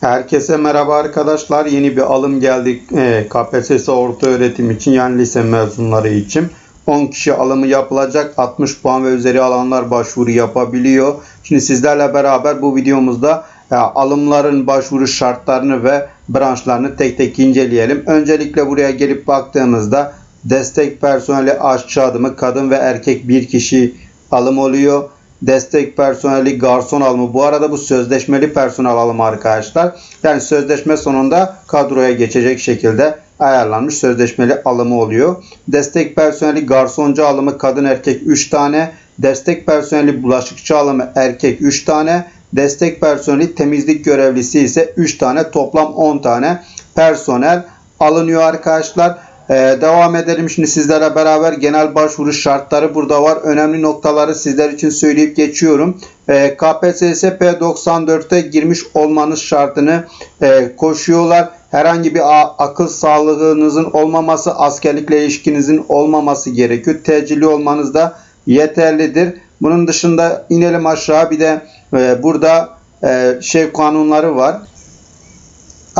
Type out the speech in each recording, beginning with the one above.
Herkese merhaba arkadaşlar. Yeni bir alım geldi e, KPSS orta öğretim için yani lise mezunları için. 10 kişi alımı yapılacak. 60 puan ve üzeri alanlar başvuru yapabiliyor. Şimdi sizlerle beraber bu videomuzda e, alımların başvuru şartlarını ve branşlarını tek tek inceleyelim. Öncelikle buraya gelip baktığımızda destek personeli aşçı adımı kadın ve erkek bir kişi alım oluyor destek personeli, garson alımı. Bu arada bu sözleşmeli personel alımı arkadaşlar. Yani sözleşme sonunda kadroya geçecek şekilde ayarlanmış sözleşmeli alımı oluyor. Destek personeli, garsoncu alımı kadın erkek 3 tane. Destek personeli, bulaşıkçı alımı erkek 3 tane. Destek personeli, temizlik görevlisi ise 3 tane. Toplam 10 tane personel alınıyor arkadaşlar. Ee, devam edelim şimdi sizlere beraber genel başvuru şartları burada var. Önemli noktaları sizler için söyleyip geçiyorum. Ee, KPSS P94'te girmiş olmanız şartını e, koşuyorlar. Herhangi bir akıl sağlığınızın olmaması, askerlikle ilişkinizin olmaması gerekiyor. Tecilli olmanız da yeterlidir. Bunun dışında inelim aşağı bir de e, burada e, şey kanunları var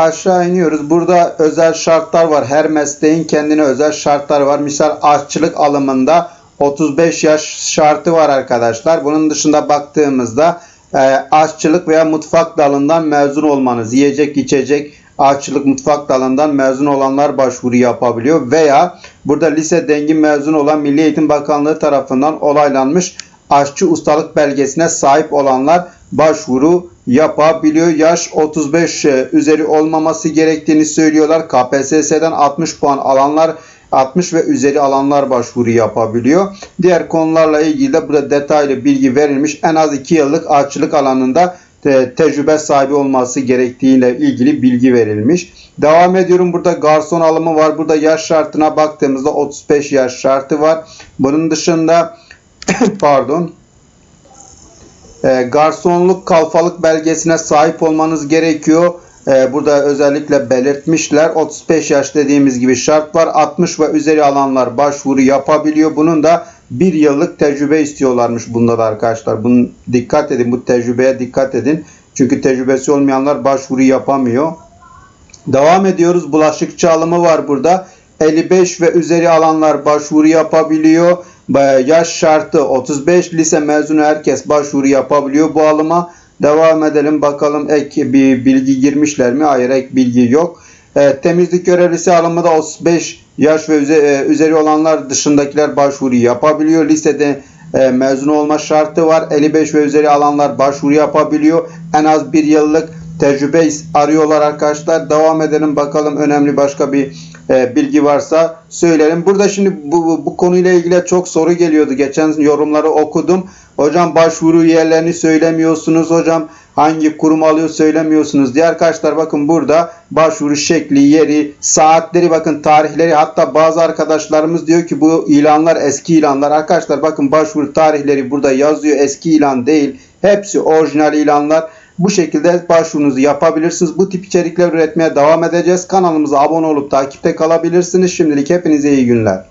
aşağı iniyoruz. Burada özel şartlar var. Her mesleğin kendine özel şartları var. Misal aşçılık alımında 35 yaş şartı var arkadaşlar. Bunun dışında baktığımızda e, aşçılık veya mutfak dalından mezun olmanız, yiyecek içecek aşçılık mutfak dalından mezun olanlar başvuru yapabiliyor veya burada lise dengi mezun olan Milli Eğitim Bakanlığı tarafından olaylanmış aşçı ustalık belgesine sahip olanlar başvuru yapabiliyor. Yaş 35 üzeri olmaması gerektiğini söylüyorlar. KPSS'den 60 puan alanlar 60 ve üzeri alanlar başvuru yapabiliyor. Diğer konularla ilgili de burada detaylı bilgi verilmiş. En az 2 yıllık aşçılık alanında te- tecrübe sahibi olması gerektiğiyle ilgili bilgi verilmiş. Devam ediyorum. Burada garson alımı var. Burada yaş şartına baktığımızda 35 yaş şartı var. Bunun dışında pardon e, garsonluk kalfalık belgesine sahip olmanız gerekiyor. E, burada özellikle belirtmişler. 35 yaş dediğimiz gibi şart var. 60 ve üzeri alanlar başvuru yapabiliyor. Bunun da bir yıllık tecrübe istiyorlarmış bunda da arkadaşlar. Bunu dikkat edin. Bu tecrübeye dikkat edin. Çünkü tecrübesi olmayanlar başvuru yapamıyor. Devam ediyoruz. Bulaşıkçı alımı var burada. 55 ve üzeri alanlar başvuru yapabiliyor. Yaş şartı 35 lise mezunu herkes başvuru yapabiliyor bu alıma. Devam edelim bakalım ek bir bilgi girmişler mi? Hayır ek bilgi yok. E, temizlik görevlisi alımı da 35 yaş ve e, üzeri olanlar dışındakiler başvuru yapabiliyor. Lisede e, mezun olma şartı var. 55 ve üzeri alanlar başvuru yapabiliyor. En az bir yıllık tecrübe arıyorlar arkadaşlar. Devam edelim bakalım önemli başka bir e, bilgi varsa söyleyelim. Burada şimdi bu, bu, bu konuyla ilgili çok soru geliyordu. Geçen yorumları okudum. Hocam başvuru yerlerini söylemiyorsunuz. Hocam hangi kurum alıyor söylemiyorsunuz diye. Arkadaşlar bakın burada başvuru şekli, yeri, saatleri bakın tarihleri hatta bazı arkadaşlarımız diyor ki bu ilanlar eski ilanlar. Arkadaşlar bakın başvuru tarihleri burada yazıyor. Eski ilan değil. Hepsi orijinal ilanlar. Bu şekilde başvurunuzu yapabilirsiniz. Bu tip içerikler üretmeye devam edeceğiz. Kanalımıza abone olup takipte kalabilirsiniz. Şimdilik hepinize iyi günler.